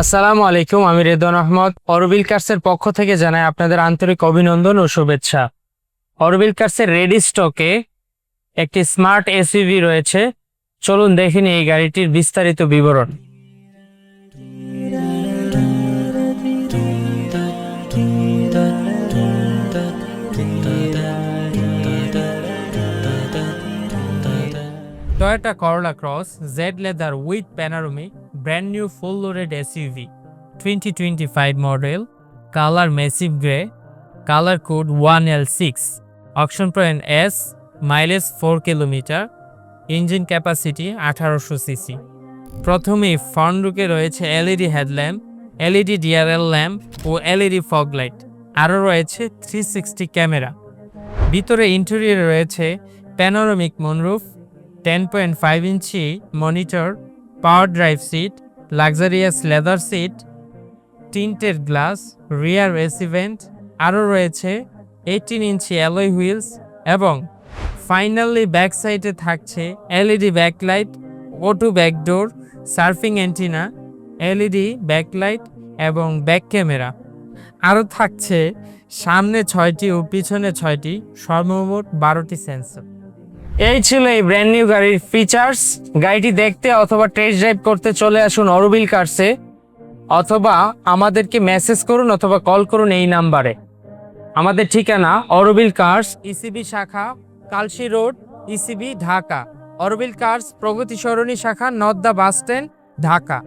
আসসালামু আলাইকুম, আমি রেদন আহমদ। অরবিল কার্সের পক্ষ থেকে জানাই আপনাদের আন্তরিক অভিনন্দন ও শুভেচ্ছা। অরবিল কার্সের রেডি স্টকে একটি স্মার্ট এসইভি রয়েছে। চলুন দেখে এই গাড়িটির বিস্তারিত বিবরণ। Toyota Corolla Cross Z leather with panoramic brand new full loaded SUV twenty twenty five model colour massive grey colour code one L six option point S mileage four kilometre engine capacity আঠারোশো CC প্রথমেই front লুকে রয়েছে LED headlamp LED DRL lamp ও LED fog light আরও রয়েছে three sixty camera ভিতরে ইন্টেরিয়রে রয়েছে panoramic moonroof ten point five inch monitor power drive seat, luxurious leather seat, tinted glass, rear রেসিভেন্ট আরও রয়েছে এইটিন ইঞ্চি অ্যালয় হুইলস এবং finally back সাইডে থাকছে এলইডি ব্যাকলাইট ওটু backdoor surfing antenna LED backlight এবং back camera আরও থাকছে সামনে ছয়টি ও পিছনে ছয়টি সর্বমোট বারোটি সেন্সর এই ছিল এই ব্র্যান্ড নিউ গাড়ির ফিচার্স গাড়িটি দেখতে অথবা টেস্ট ড্রাইভ করতে চলে আসুন অরবিল কার্সে অথবা আমাদেরকে মেসেজ করুন অথবা কল করুন এই নাম্বারে আমাদের ঠিকানা অরবিল কার্স ইসিবি শাখা Kalshi road ECB Dhaka. অরবিল cars Pragati Sarani শাখা, নদ্দা বাস স্ট্যান্ড, ঢাকা।